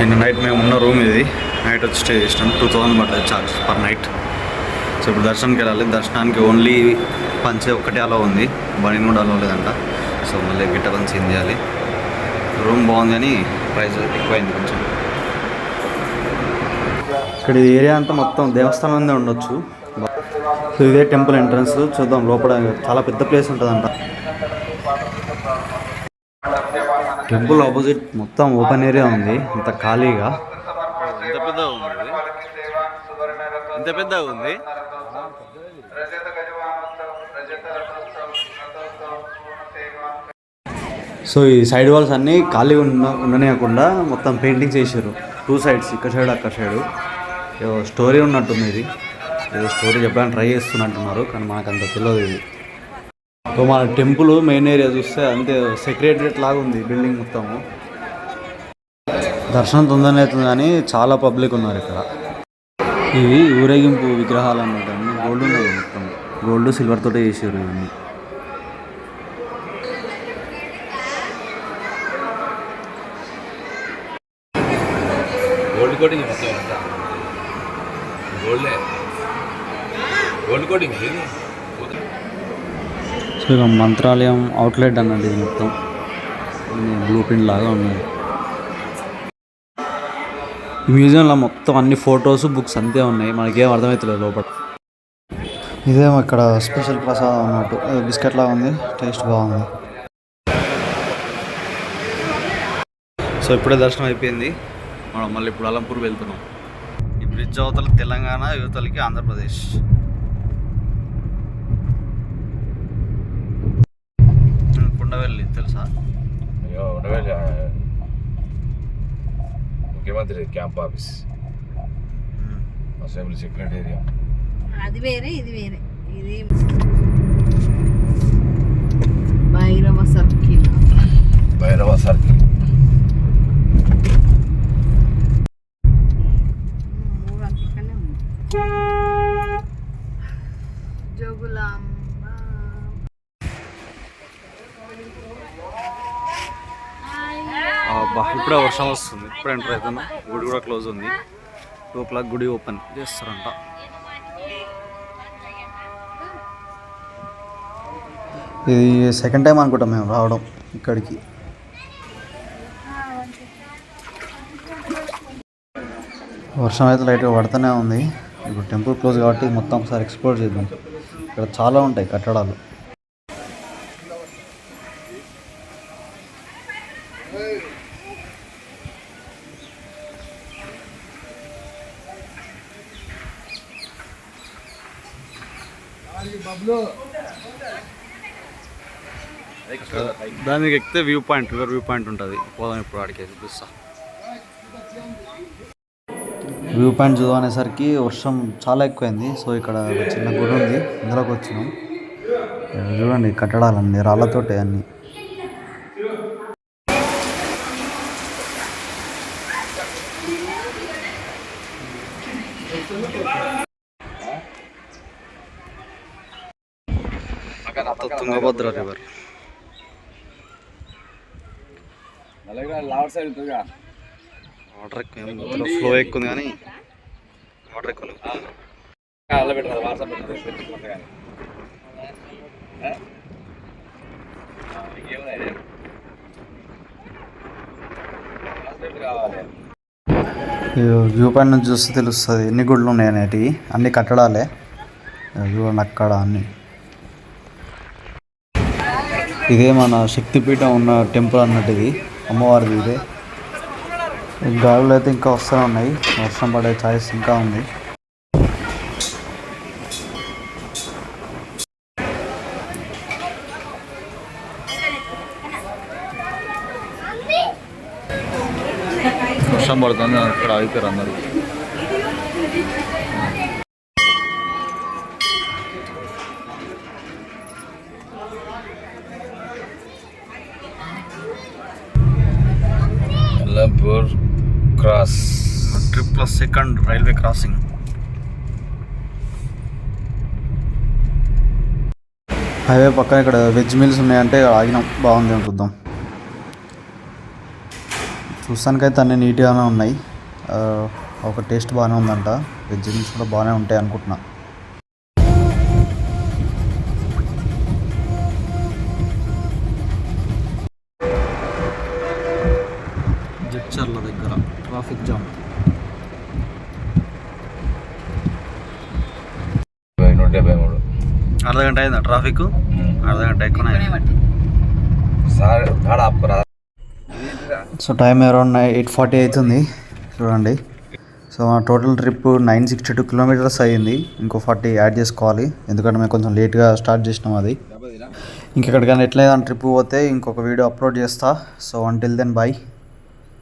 నిన్న నైట్ మేము ఉన్న రూమ్ ఇది. నైట్ వచ్చి స్టే చేసినాం. టూ థౌసండ్ పడుతుంది చార్జ్ పర్ నైట్ సో ఇప్పుడు దర్శనానికి వెళ్ళాలి. దర్శనానికి ఓన్లీ పంచే ఒక్కటే అలా ఉంది. బనీ కూడా అలా లేదంట. సో మళ్ళీ గిట్ట పంచి చేయాలి. రూమ్ బాగుంది అని ప్రైస్ ఎక్కువైంది కొంచెం. ఇక్కడ ఈ ఏరియా అంతా మొత్తం దేవస్థానం ఉండొచ్చు. సో ఇదే టెంపుల్ ఎంట్రన్స్ చూద్దాం లోపల చాలా పెద్ద ప్లేస్ ఉంటుందంట. టెంపుల్ ఆపోజిట్ మొత్తం ఓపెన్ ఏరియా ఉంది. ఇంత ఖాళీగా. ఎంత పెద్దగా ఉంది. ఎంత పెద్దగా ఉంది. సో ఈ సైడ్ వాల్స్ అన్నీ ఖాళీ ఉన్న ఉండనియకుండా మొత్తం పెయింటింగ్స్ చేసారు టూ సైడ్స్ ఇక్కడ సైడ్ అక్కడ సైడ్. ఏదో స్టోరీ ఉన్నట్టుంది ఇది. ఏదో స్టోరీ చెప్పడానికి ట్రై చేస్తున్నట్టున్నారు కానీ మనకు అంత తెలియదు ఇది. సో మన టెంపుల్ మెయిన్ ఏరియా చూస్తే అంతే సెక్రటరియట్ లాగా ఉంది బిల్డింగ్ మొత్తము. దర్శనం తొందరనే అవుతుంది కానీ చాలా పబ్లిక్ ఉన్నారు ఇక్కడ. ఇవి ఊరేగింపు విగ్రహాలు అన్నమాట అన్ని. గోల్డ్ ఉన్నాయి మొత్తం. గోల్డ్ సిల్వర్ తోటే చేసారు ఇవన్నీ. గోల్డ్ కోటింగ్ గోల్డే గోల్డ్ కోటింగ్ ఇక మంత్రాలయం అవుట్లెట్ అన్నది ఇది మొత్తం. బ్లూ ప్రింట్ లాగా ఉన్నది. ఈ మ్యూజియంలో మొత్తం అన్ని ఫొటోస్ బుక్స్ అంతే ఉన్నాయి. మనకేం అర్థమవుతలేదు లోపల. ఇదేమో ఇక్కడ స్పెషల్ ప్రసాదం అన్నట్టు. బిస్కెట్ లాగా ఉంది. టేస్ట్ బాగుంది. సో ఇప్పుడే దర్శనం అయిపోయింది. మనం మళ్ళీ ఇప్పుడు అలంపూర్ వెళ్తున్నాం. ఈ బ్రిడ్జ్ అవతల తెలంగాణ యువతలకి ఆంధ్రప్రదేశ్. తెలుసా అయ్యో ఉండవేళ ముఖ్యమంత్రి క్యాంప్ ఆఫీస్ అసెంబ్లీ సెక్రటేరియా అది వేరే ఇది వేరే ఇది ఇప్పుడే వర్షం వస్తుంది. ఇప్పుడు ఎంటర్ అవుతున్నా. గుడి కూడా క్లోజ్ ఉంది. టూ క్లాక్ గుడి ఓపెన్ చేస్తారంట. ఇది సెకండ్ టైం అనుకుంటాం మేము రావడం ఇక్కడికి. వర్షం అయితే లైట్గా పడుతూనే ఉంది. ఇప్పుడు టెంపుల్ క్లోజ్ కాబట్టి మొత్తం ఒకసారి ఎక్స్ప్లోర్ చేద్దాం. ఇక్కడ చాలా ఉంటాయి కట్టడాలు. దానికి ఎక్కితే view point river view point ఉంటుంది. పోదాం ఇప్పుడు ఆడికి చూపిస్తా. వ్యూ పాయింట్ చూడనేసరికి వర్షం చాలా ఎక్కువైంది. సో ఇక్కడ చిన్న గుడి ఉంది. ఇందులోకి వచ్చినాం. చూడండి కట్టడాలన్నీ రాళ్ళతోటే అన్నీ. తుంగభద్ర రివర్ వాటర్ ఎక్కువ ఫ్లో ఎక్కువ ఉంది కానీ వాటర్ ఎక్కువ వ్యూ పాయింట్ నుంచి చూస్తే తెలుస్తుంది. ఎన్ని గుళ్ళు ఉన్నాయి అనేటివి? అన్ని కట్టడాలే. చూడండి అక్కడ అన్ని. ఇదే మన శక్తిపీఠం ఉన్న టెంపుల్ అన్నట్టు ఇది. అమ్మవారిది ఇదే. గాలులు అయితే ఇంకా వస్తూనే ఉన్నాయి. వర్షం పడే ఛాయిస్ ఇంకా ఉంది. వర్షం పడుతుంది అక్కడ ఆగిపోయారు అందరు. Alampur cross. Trip plus second railway crossing. Highway పక్కన ఇక్కడ వెజ్ మీల్స్ ఉన్నాయంటే ఆగినాం. బాగుంది చూద్దాం. చూస్తానికైతే అన్నీ నీట్గానే ఉన్నాయి. ఆ, ఒక టేస్ట్ బాగానే ఉందంట. వెజిటేబుల్స్ కూడా బాగానే ఉంటాయి అనుకుంటున్నా. జడ్చర్ల దగ్గర. Traffic jam. నూట డెబ్బై మూడు. అర్ధ గంట అయిందా. ట్రాఫిక్ అర్ధ గంట ఎక్కువ so time around eight forty అవుతుంది. చూడండి. సో మా total trip nine sixty two kilometres అయ్యింది. ఇంకో ఫార్టీ యాడ్ చేసుకోవాలి. ఎందుకంటే మేము కొంచెం లేట్గా స్టార్ట్ చేసినాం అది. ఇంకెక్కడికైనా ఎట్లయినా ట్రిప్ పోతే ఇంకొక వీడియో అప్లోడ్ చేస్తా. So until then bye